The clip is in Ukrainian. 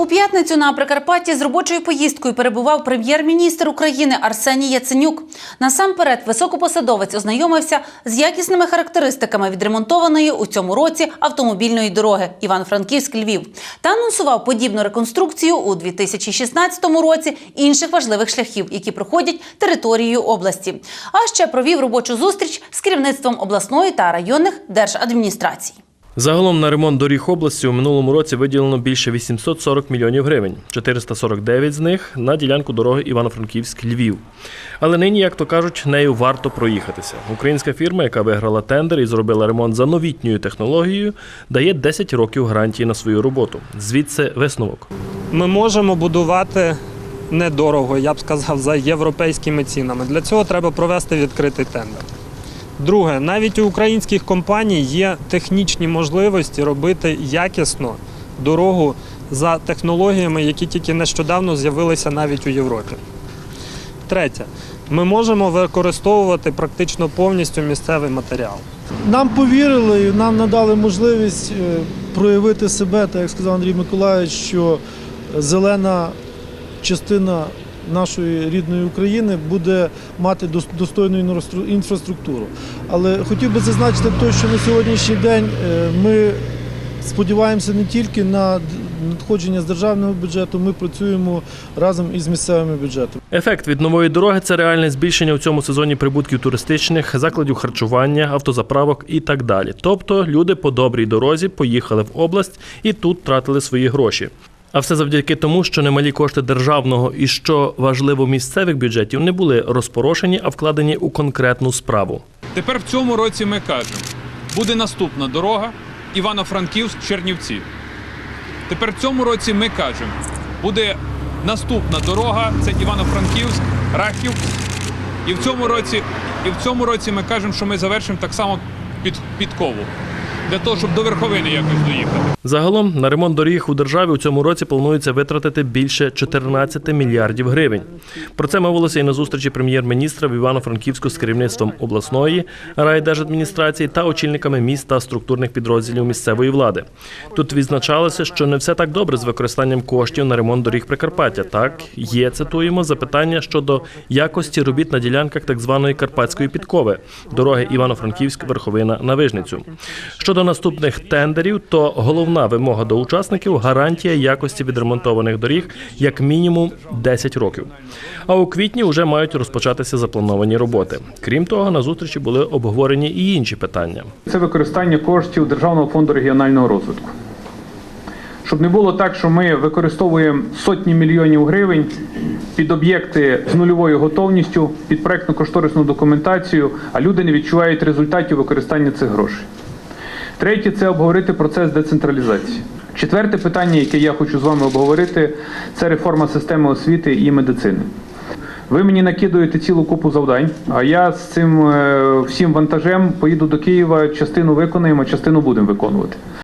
У п'ятницю на Прикарпатті з робочою поїздкою перебував прем'єр-міністр України Арсеній Яценюк. Насамперед, високопосадовець ознайомився з якісними характеристиками відремонтованої у цьому році автомобільної дороги Іван-Франківськ-Львів та анонсував подібну реконструкцію у 2016 році інших важливих шляхів, які проходять територією області. А ще провів робочу зустріч з керівництвом обласної та районних держадміністрацій. Загалом на ремонт доріг області у минулому році виділено більше 840 мільйонів гривень, 449 з них на ділянку дороги Івано-Франківськ-Львів. Але нині, як то кажуть, нею варто проїхатися. Українська фірма, яка виграла тендер і зробила ремонт за новітньою технологією, дає 10 років гарантії на свою роботу. Звідси висновок. Ми можемо будувати недорого, я б сказав, за європейськими цінами. Для цього треба провести відкритий тендер. Друге, навіть у українських компаній є технічні можливості робити якісно дорогу за технологіями, які тільки нещодавно з'явилися навіть у Європі. Третє, ми можемо використовувати практично повністю місцевий матеріал. Нам повірили і нам надали можливість е, проявити себе, так як сказав Андрій Миколаївич, що зелена частина нашої рідної України буде мати достойну інфрастру- інфраструктуру. Але хотів би зазначити те, що на сьогоднішній день е, ми сподіваємося не тільки на надходження з державного бюджету, ми працюємо разом із місцевими бюджетами. Ефект від нової дороги це реальне збільшення у цьому сезоні прибутків туристичних, закладів харчування, автозаправок і так далі. Тобто люди по добрій дорозі поїхали в область і тут тратили свої гроші. А все завдяки тому, що немалі кошти державного і що важливо місцевих бюджетів не були розпорошені, а вкладені у конкретну справу. Тепер в цьому році ми кажемо, буде наступна дорога Івано-Франківськ-Чернівці. Тепер в цьому році ми кажемо, буде наступна дорога, це Івано-Франківськ, Рахів. І в цьому році, і в цьому році ми кажемо, що ми завершимо так само під, підкову. Для того, щоб до верховини якось доїхати. Загалом на ремонт доріг у державі у цьому році планується витратити більше 14 мільярдів гривень. Про це мовилося і на зустрічі прем'єр-міністра в Івано-Франківську з керівництвом обласної райдержадміністрації та очільниками міст та структурних підрозділів місцевої влади. Тут відзначалося, що не все так добре з використанням коштів на ремонт доріг Прикарпаття. Так є цитуємо запитання щодо якості робіт на ділянках так званої карпатської підкови дороги Івано-Франківськ, Верховина на Вижницю. Щодо наступних тендерів, то головна вимога до учасників гарантія якості відремонтованих доріг як мінімум 10 років. А у квітні вже мають розпочатися заплановані роботи. Крім того, на зустрічі були обговорені і інші питання. Це використання коштів Державного фонду регіонального розвитку. Щоб не було так, що ми використовуємо сотні мільйонів гривень під об'єкти з нульовою готовністю, під проектно-кошторисну документацію, а люди не відчувають результатів використання цих грошей. Третє це обговорити процес децентралізації. Четверте питання, яке я хочу з вами обговорити, це реформа системи освіти і медицини. Ви мені накидуєте цілу купу завдань, а я з цим е, всім вантажем поїду до Києва, частину виконаємо, частину будемо виконувати.